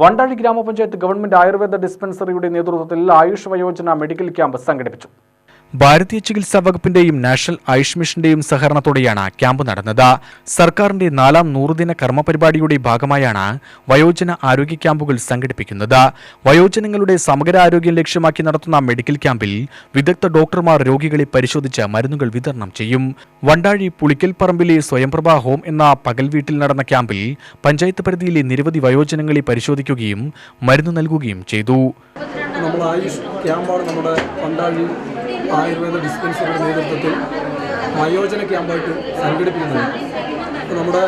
വണ്ടാഴി ഗ്രാമപഞ്ചായത്ത് ഗവൺമെന്റ് ആയുർവേദ ഡിസ്പെൻസറിയുടെ നേതൃത്വത്തിൽ ആയുഷ് വയോജന മെഡിക്കൽ ക്യാമ്പ് സംഘടിപ്പിച്ചു. ഭാരതീയ ചികിത്സാ വകുപ്പിന്റെയും നാഷണൽ ആയുഷ് മിഷന്റെയും സഹകരണത്തോടെയാണ് ക്യാമ്പ് നടന്നത്. സർക്കാരിന്റെ നാലാം നൂറുദിന കർമ്മ പരിപാടിയുടെ ഭാഗമായാണ് വയോജന ആരോഗ്യ ക്യാമ്പുകൾ സംഘടിപ്പിക്കുന്നത്. വയോജനങ്ങളുടെ സമഗ്ര ആരോഗ്യം ലക്ഷ്യമാക്കി നടത്തുന്ന മെഡിക്കൽ ക്യാമ്പിൽ വിദഗ്ധ ഡോക്ടർമാർ രോഗികളെ പരിശോധിച്ച് മരുന്നുകൾ വിതരണം ചെയ്യും. വണ്ടാഴി പുളിക്കൽ പറമ്പിലെ സ്വയംപ്രഭാ ഹോം എന്ന പകൽ വീട്ടിൽ നടന്ന ക്യാമ്പിൽ പഞ്ചായത്ത് പരിധിയിലെ നിരവധി വയോജനങ്ങളെ പരിശോധിക്കുകയും മരുന്ന് നൽകുകയും ചെയ്തു. നമ്മൾ ആയുഷ് ക്യാമ്പാണ് നമ്മുടെ പണ്ടാഴി ആയുർവേദ ഡിസ്പെൻസറിയുടെ നേതൃത്വത്തിൽ വയോജന ക്യാമ്പായിട്ട് സംഘടിപ്പിക്കുന്നത്. അപ്പോൾ നമ്മുടെ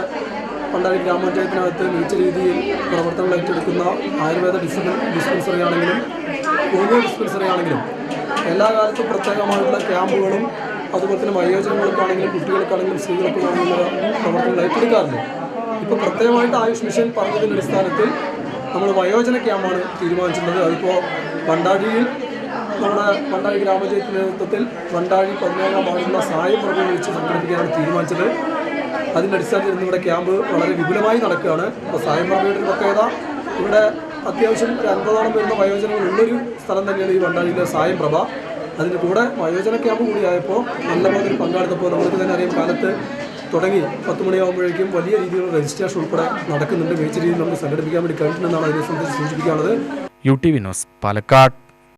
പണ്ടാഴി ഗ്രാമപഞ്ചായത്തിനകത്ത് മികച്ച രീതിയിൽ പ്രവർത്തനങ്ങൾ ഏറ്റെടുക്കുന്ന ആയുർവേദ ഡിസ്പെൻ ഡിസ്പെൻസറി ആണെങ്കിലും ഹോമിയോ ഡിസ്പെൻസറി ആണെങ്കിലും എല്ലാ കാലത്തും പ്രത്യേകമായിട്ടുള്ള ക്യാമ്പുകളും അതുപോലെ തന്നെ വയോജനങ്ങൾക്കാണെങ്കിലും കുട്ടികൾക്കാണെങ്കിലും സ്ത്രീകൾക്കാണെങ്കിലും പ്രവർത്തനങ്ങൾ ഏറ്റെടുക്കാറുണ്ട്. ഇപ്പോൾ പ്രത്യേകമായിട്ട് ആയുഷ് മിഷൻ പറഞ്ഞതിന്റെ അടിസ്ഥാനത്തിൽ നമ്മൾ വയോജന ക്യാമ്പാണ് തീരുമാനിച്ചിട്ടുള്ളത്. അതിപ്പോൾ വണ്ടാഴിയിൽ നമ്മുടെ വണ്ടാഴി ഗ്രാമപഞ്ചായത്ത് നേതൃത്വത്തിൽ വണ്ടാഴി പതിനേഴാം വാർഡിലുള്ള സായം പ്രകടനം വെച്ച് സംഘടിപ്പിക്കാനാണ് തീരുമാനിച്ചത്. അതിന്റെ അടിസ്ഥാനത്തിൽ ഇന്ന് ഇവിടെ ക്യാമ്പ് വളരെ വിപുലമായി നടക്കുകയാണ്. അപ്പോൾ സായം ഒരു പ്രത്യേകത ഇവിടെ അത്യാവശ്യം ഒരു അൻപതോളം വരുന്ന വയോജനങ്ങൾ ഉള്ളൊരു സ്ഥലം തന്നെയാണ് ഈ വണ്ടാഴിയിലെ സായം പ്രഭ. അതിന്റെ കൂടെ വയോജന ക്യാമ്പ് കൂടിയായപ്പോൾ നല്ല പോലെ പങ്കാളിത്തപ്പോൾ നമുക്ക് തന്നെ അറിയാം കാലത്ത് തുടങ്ങി. പത്ത് മണിയാകുമ്പോഴേക്കും വലിയ രീതിയിലുള്ള രജിസ്ട്രേഷൻ ഉൾപ്പെടെ നടക്കുന്നുണ്ട്. മികച്ച രീതിയിൽ നമുക്ക് സംഘടിപ്പിക്കാൻ വേണ്ടി കഴിഞ്ഞിട്ടുണ്ടെന്നാണ് അതിനെ സംബന്ധിച്ച് സൂചിപ്പിക്കാനുള്ളത്. U T V news Palakkad.